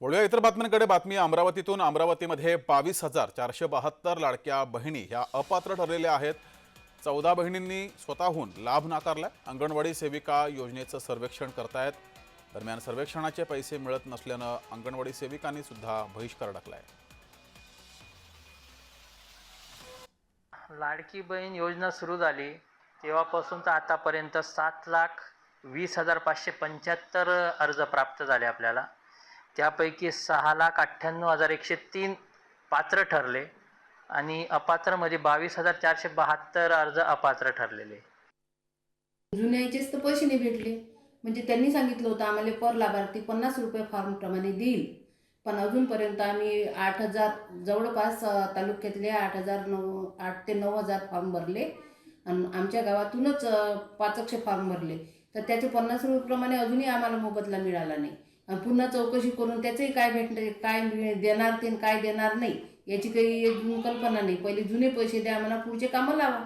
वळूया इतर बातम्यांकडे. बातमी अमरावतीतून. अमरावतीमध्ये बावीस हजार चारशे बहात्तर लाडक्या बहिणी ह्या अपात्र ठरलेल्या आहेत. चौदा बहिणींनी स्वतःहून लाभ नाकारलाय. अंगणवाडी सेविका योजनेचं सर्वेक्षण करतायत. दरम्यान सर्वेक्षणाचे पैसे मिळत नसल्यानं अंगणवाडी सेविकांनी सुद्धा बहिष्कार टाकलाय. लाडकी बहीण योजना सुरू झाली. तेव्हापासून तर आतापर्यंत सात लाख वीस हजार पाचशे पंच्याहत्तर अर्ज प्राप्त झाले आपल्याला. त्यापैकी सहा लाख अठ्ठ्याण्णव हजार एकशे तीन पात्र ठरले आणि अपात्रमध्ये बावीस हजार चारशे बहात्तर अर्ज अपात्र ठरलेले. जुन्याचेच तर पैसे नाही भेटले. म्हणजे त्यांनी सांगितलं होतं आम्हाला पर लाभार्थी पन्नास रुपये फॉर्मप्रमाणे देईल. पण अजूनपर्यंत आम्ही आठ हजार जवळपास तालुक्यातले आठ हजार नऊ आठ ते नऊ हजार फॉर्म भरले. आणि आमच्या गावातूनच पाचशे फॉर्म भरले. तर त्याचे पन्नास रुपयेप्रमाणे अजूनही आम्हाला मोबदला मिळाला नाही. आणि पुन्हा चौकशी करून त्याचंही काय भेटणार काय देणार ते आणि काय देणार नाही याची काही कल्पना नाही. पहिले जुने पैसे द्या म्हणा पुढचे कामं लावा.